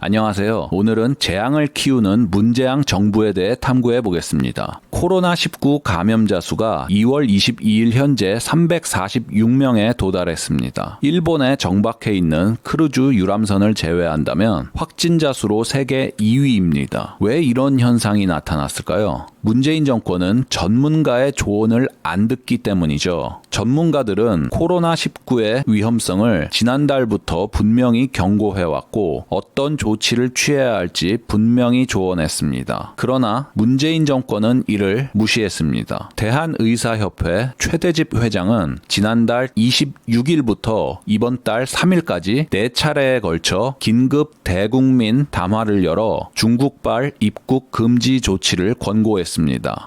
안녕하세요. 오늘은 재앙을 키우는 문재앙 정부에 대해 탐구해 보겠습니다. 코로나19 감염자 수가 2월 22일 현재 346명에 도달했습니다. 일본에 정박해 있는 크루즈 유람선을 제외한다면 확진자 수로 세계 2위입니다. 왜 이런 현상이 나타났을까요? 문재인 정권은 전문가의 조언을 안 듣기 때문이죠. 전문가들은 코로나19의 위험성을 지난달부터 분명히 경고해왔고 어떤 조치를 취해야 할지 분명히 조언했습니다. 그러나 문재인 정권은 이를 무시했습니다. 대한의사협회 최대집 회장은 지난달 26일부터 이번 달 3일까지 네 차례에 걸쳐 긴급 대국민 담화를 열어 중국발 입국 금지 조치를 권고했습니다.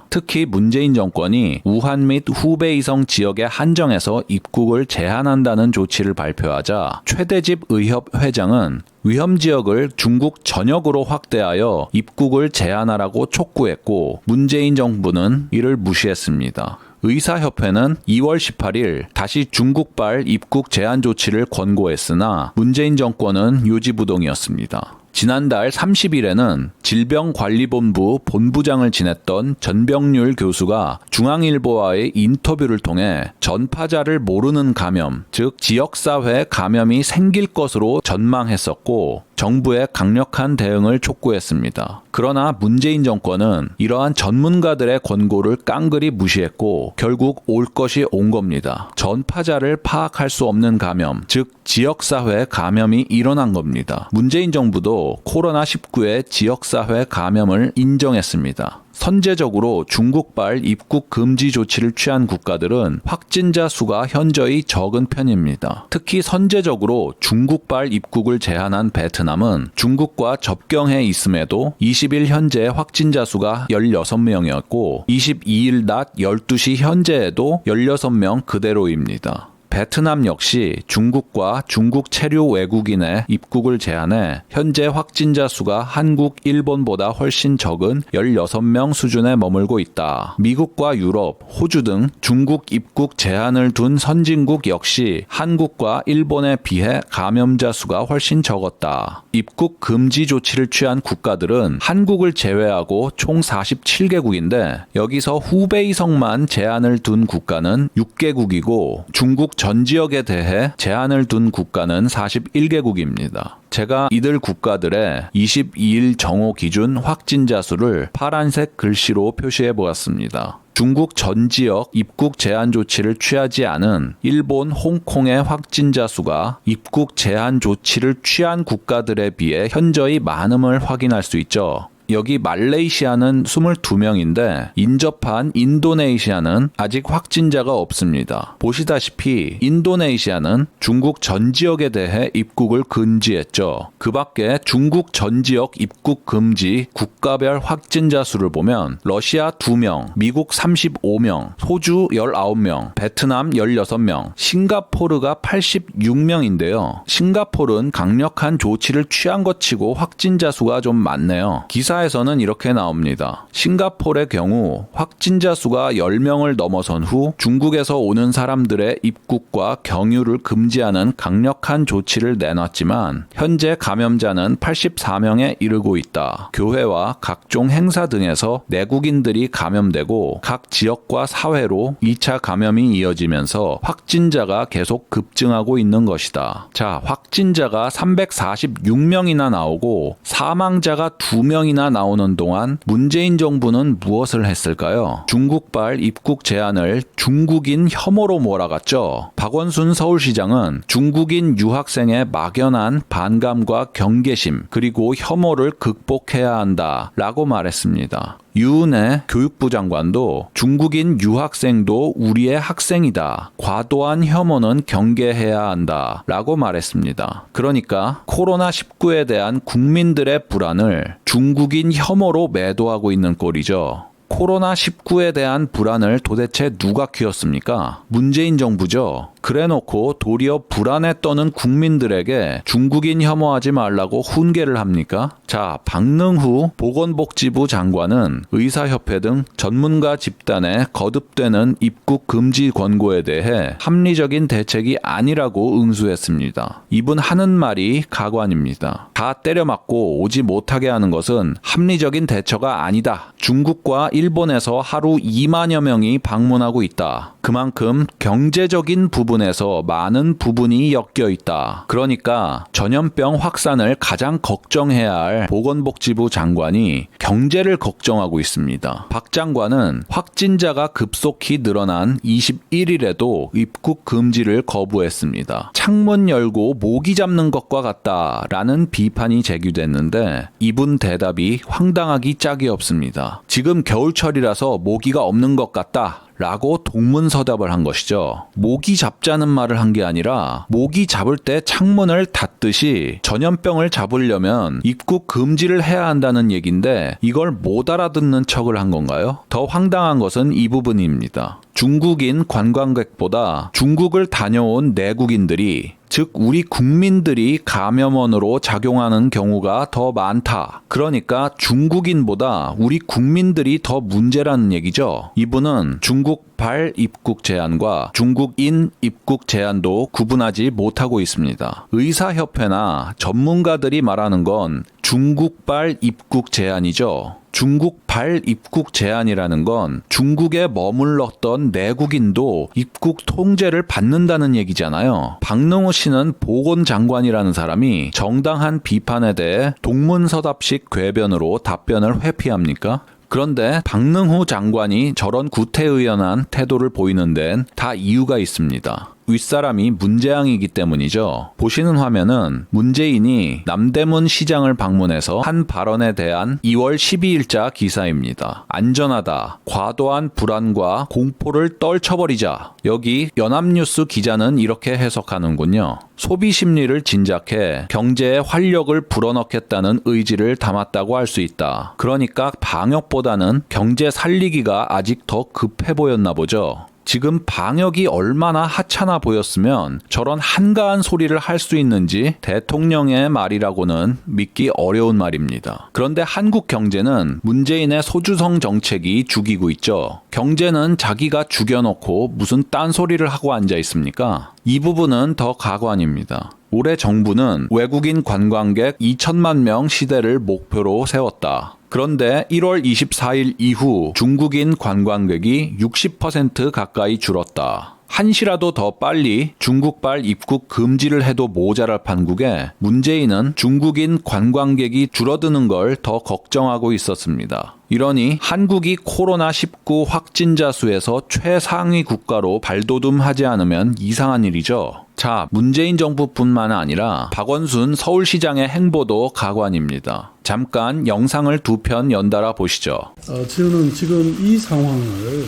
특히 문재인 정권이 우한 및 후베이성 지역에 한정해서 입국을 제한한다는 조치를 발표하자 최대집 의협 회장은 위험 지역을 중국 전역으로 확대하여 입국을 제한하라고 촉구했고 문재인 정부는 이를 무시했습니다. 의사협회는 2월 18일 다시 중국발 입국 제한 조치를 권고했으나 문재인 정권은 요지부동이었습니다. 지난달 30일에는 질병관리본부 본부장을 지냈던 전병률 교수가 중앙일보와의 인터뷰를 통해 전파자를 모르는 감염, 즉 지역사회 감염이 생길 것으로 전망했었고 정부의 강력한 대응을 촉구했습니다. 그러나 문재인 정권은 이러한 전문가들의 권고를 깡그리 무시했고 결국 올 것이 온 겁니다. 전파자를 파악할 수 없는 감염, 즉 지역사회 감염이 일어난 겁니다. 문재인 정부도 코로나19의 지역사회 감염을 인정했습니다. 선제적으로 중국발 입국 금지 조치를 취한 국가들은 확진자 수가 현저히 적은 편입니다. 특히 선제적으로 중국발 입국을 제한한 베트남은 중국과 접경해 있음에도 20일 현재 확진자 수가 16명이었고 22일 낮 12시 현재에도 16명 그대로입니다. 베트남 역시 중국과 중국 체류 외국인의 입국을 제한해 현재 확진자 수가 한국, 일본보다 훨씬 적은 16명 수준에 머물고 있다. 미국과 유럽, 호주 등 중국 입국 제한을 둔 선진국 역시 한국과 일본에 비해 감염자 수가 훨씬 적었다. 입국 금지 조치를 취한 국가들은 한국을 제외하고 총 47개국인데 여기서 후베이성만 제한을 둔 국가는 6개국이고 중국 전 지역에 대해 제한을 둔 국가는 41개국입니다. 제가 이들 국가들의 22일 정오 기준 확진자 수를 파란색 글씨로 표시해 보았습니다. 중국 전 지역 입국 제한 조치를 취하지 않은 일본, 홍콩의 확진자 수가 입국 제한 조치를 취한 국가들에 비해 현저히 많음을 확인할 수 있죠. 여기 말레이시아는 22명인데 인접한 인도네시아는 아직 확진자가 없습니다. 보시다시피 인도네시아는 중국 전 지역에 대해 입국을 금지했죠. 그 밖에 중국 전 지역 입국 금지 국가별 확진자 수를 보면 러시아 2명, 미국 35명, 호주 19명, 베트남 16명, 싱가포르가 86명인데요. 싱가포르는 강력한 조치를 취한 것 치고 확진자 수가 좀 많네요. 기사 기사에서는 이렇게 나옵니다. 싱가폴의 경우 확진자 수가 10명을 넘어선 후 중국에서 오는 사람들의 입국과 경유를 금지하는 강력한 조치를 내놨지만 현재 감염자는 84명에 이르고 있다. 교회와 각종 행사 등에서 내국인들이 감염되고 각 지역과 사회로 2차 감염이 이어지면서 확진자가 계속 급증하고 있는 것이다. 자, 확진자가 346명이나 나오고 사망자가 2명이나 나오는 동안 문재인 정부는 무엇을 했을까요? 중국발 입국 제한을 중국인 혐오로 몰아갔죠. 박원순 서울시장은 중국인 유학생의 막연한 반감과 경계심 그리고 혐오를 극복해야 한다라고 말했습니다. 유은혜 교육부 장관도 중국인 유학생도 우리의 학생이다. 과도한 혐오는 경계해야 한다. 라고 말했습니다. 그러니까 코로나19에 대한 국민들의 불안을 중국인 혐오로 매도하고 있는 꼴이죠. 코로나19에 대한 불안을 도대체 누가 키웠습니까? 문재인 정부죠. 그래놓고 도리어 불안에 떠는 국민들에게 중국인 혐오하지 말라고 훈계를 합니까? 자, 박능후 보건복지부 장관은 의사협회 등 전문가 집단의 거듭되는 입국 금지 권고에 대해 합리적인 대책이 아니라고 응수했습니다. 이분 하는 말이 가관입니다. 다 때려 맞고 오지 못하게 하는 것은 합리적인 대처가 아니다. 중국과 일본에서 하루 2만여 명이 방문하고 있다. 그만큼 경제적인 부분에서 많은 부분이 엮여 있다. 그러니까 전염병 확산을 가장 걱정해야 할 보건복지부 장관이 경제를 걱정하고 있습니다. 박 장관은 확진자가 급속히 늘어난 21일에도 입국 금지를 거부했습니다. 창문 열고 모기 잡는 것과 같다라는 비판이 제기됐는데 이분 대답이 황당하기 짝이 없습니다. 지금 겨울철이라서 모기가 없는 것 같다. 라고 동문서답을 한 것이죠. 모기 잡자는 말을 한 게 아니라 모기 잡을 때 창문을 닫듯이 전염병을 잡으려면 입국 금지를 해야 한다는 얘기인데 이걸 못 알아듣는 척을 한 건가요? 더 황당한 것은 이 부분입니다. 중국인 관광객보다 중국을 다녀온 내국인들이 즉 우리 국민들이 감염원으로 작용하는 경우가 더 많다. 그러니까 중국인보다 우리 국민들이 더 문제라는 얘기죠. 이분은 중국 발 입국 제한과 중국인 입국 제한도 구분하지 못하고 있습니다. 의사협회나 전문가들이 말하는 건 중국발 입국 제한이죠. 중국발 입국 제한이라는 건 중국에 머물렀던 내국인도 입국 통제를 받는다는 얘기잖아요. 박능호 씨는 보건장관이라는 사람이 정당한 비판에 대해 동문서답식 궤변으로 답변을 회피합니까? 그런데 박능호 장관이 저런 구태의연한 태도를 보이는 데는 다 이유가 있습니다. 윗사람이 문재앙이기 때문이죠. 보시는 화면은 문재인이 남대문 시장을 방문해서 한 발언에 대한 2월 12일자 기사입니다. 안전하다. 과도한 불안과 공포를 떨쳐버리자. 여기 연합뉴스 기자는 이렇게 해석하는군요. 소비 심리를 진작해 경제에 활력을 불어넣겠다는 의지를 담았다고 할 수 있다. 그러니까 방역보다는 경제 살리기가 아직 더 급해 보였나 보죠. 지금 방역이 얼마나 하찮아 보였으면 저런 한가한 소리를 할 수 있는지 대통령의 말이라고는 믿기 어려운 말입니다. 그런데 한국 경제는 문재인의 소주성 정책이 죽이고 있죠. 경제는 자기가 죽여놓고 무슨 딴소리를 하고 앉아 있습니까? 이 부분은 더 가관입니다. 올해 정부는 외국인 관광객 2천만 명 시대를 목표로 세웠다. 그런데 1월 24일 이후 중국인 관광객이 60% 가까이 줄었다. 한시라도 더 빨리 중국발 입국 금지를 해도 모자랄 판국에 문재인은 중국인 관광객이 줄어드는 걸 더 걱정하고 있었습니다. 이러니 한국이 코로나19 확진자 수에서 최상위 국가로 발돋움하지 않으면 이상한 일이죠. 자, 문재인 정부뿐만 아니라 박원순 서울시장의 행보도 가관입니다. 잠깐 영상을 두 편 연달아 보시죠. 어, 저는 지금 이 상황을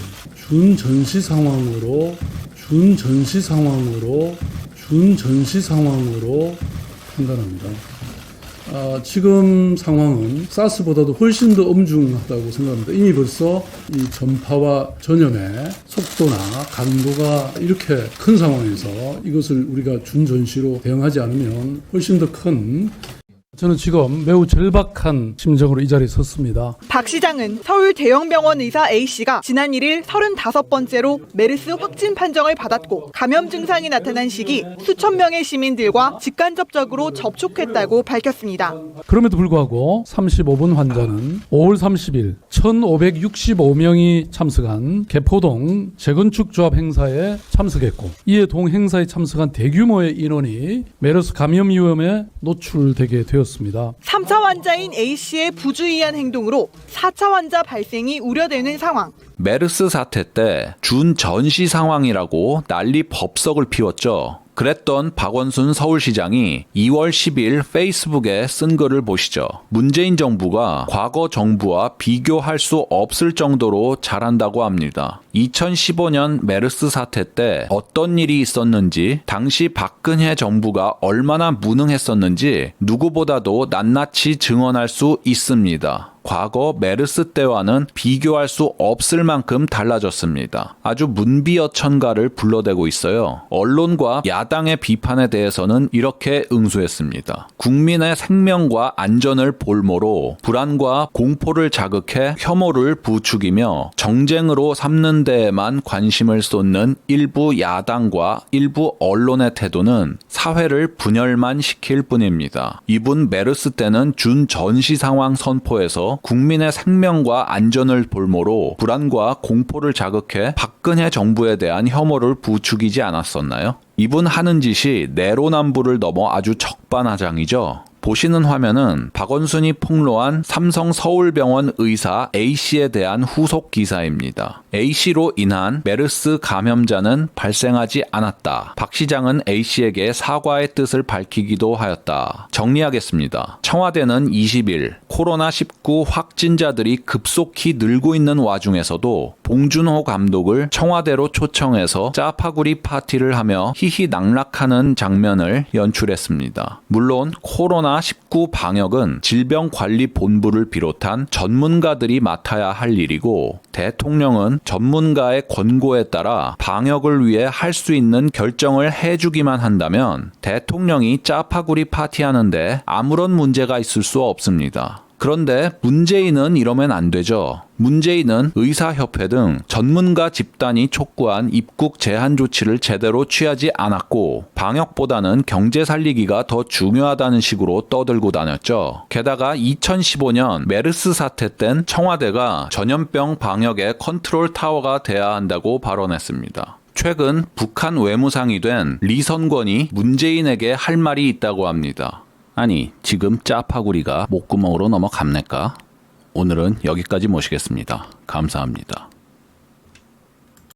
준전시 상황으로 준전시 상황으로 준전시 상황으로 판단합니다. 아, 지금 상황은 사스보다도 훨씬 더 엄중하다고 생각합니다. 이미 벌써 이 전파와 전염의 속도나 강도가 이렇게 큰 상황에서 이것을 우리가 준전시로 대응하지 않으면 훨씬 더 큰 저는 지금 매우 절박한 심정으로 이 자리에 섰습니다. 박 시장은 서울 대형병원 의사 A씨가 지난 1일 35번째로 메르스 확진 판정을 받았고 감염 증상이 나타난 시기 수천 명의 시민들과 직간접적으로 접촉했다고 밝혔습니다. 그럼에도 불구하고 35분 환자는 5월 30일 1,565명이 참석한 개포동 재건축 조합 행사에 참석했고 이에 동 행사에 참석한 대규모의 인원이 메르스 감염 위험에 노출되게 되었습니다. 3차 환자인 A씨의 부주의한 행동으로 4차 환자 발생이 우려되는 상황. 메르스 사태 때 준 전시 상황이라고 난리 법석을 피웠죠. 그랬던 박원순 서울시장이 2월 10일 페이스북에 쓴 글을 보시죠. 문재인 정부가 과거 정부와 비교할 수 없을 정도로 잘한다고 합니다. 2015년 메르스 사태 때 어떤 일이 있었는지, 당시 박근혜 정부가 얼마나 무능했었는지 누구보다도 낱낱이 증언할 수 있습니다. 과거 메르스 때와는 비교할 수 없을 만큼 달라졌습니다. 아주 문비어천가를 불러대고 있어요. 언론과 야당의 비판에 대해서는 이렇게 응수했습니다. 국민의 생명과 안전을 볼모로 불안과 공포를 자극해 혐오를 부추기며 정쟁으로 삼는 데에만 관심을 쏟는 일부 야당과 일부 언론의 태도는 사회를 분열만 시킬 뿐입니다. 이분 메르스 때는 준 전시 상황 선포에 서 국민의 생명과 안전을 볼모로 불안과 공포를 자극해 박근혜 정부에 대한 혐오를 부추기지 않았었나요? 이분 하는 짓이 내로남불을 넘어 아주 적반하장이죠. 보시는 화면은 박원순이 폭로한 삼성 서울병원 의사 A씨에 대한 후속 기사입니다. A씨로 인한 메르스 감염자는 발생하지 않았다. 박 시장은 A씨에게 사과의 뜻을 밝히기도 하였다. 정리하겠습니다. 청와대는 20일 코로나19 확진자들이 급속히 늘고 있는 와중에서도 봉준호 감독을 청와대로 초청해서 짜파구리 파티를 하며 희희 낙락하는 장면을 연출했습니다. 물론 코로나19 방역은 질병관리본부를 비롯한 전문가들이 맡아야 할 일이고 대통령은 전문가의 권고에 따라 방역을 위해 할 수 있는 결정을 해주기만 한다면 대통령이 짜파구리 파티하는데 아무런 문제가 있을 수 없습니다. 그런데 문재인은 이러면 안 되죠. 문재인은 의사협회 등 전문가 집단이 촉구한 입국 제한 조치를 제대로 취하지 않았고 방역보다는 경제 살리기가 더 중요하다는 식으로 떠들고 다녔죠. 게다가 2015년 메르스 사태 땐 청와대가 전염병 방역의 컨트롤 타워가 돼야 한다고 발언했습니다. 최근 북한 외무상이 된 리선권이 문재인에게 할 말이 있다고 합니다. 아니, 지금 짜파구리가 목구멍으로 넘어갑니까? 오늘은 여기까지 모시겠습니다. 감사합니다.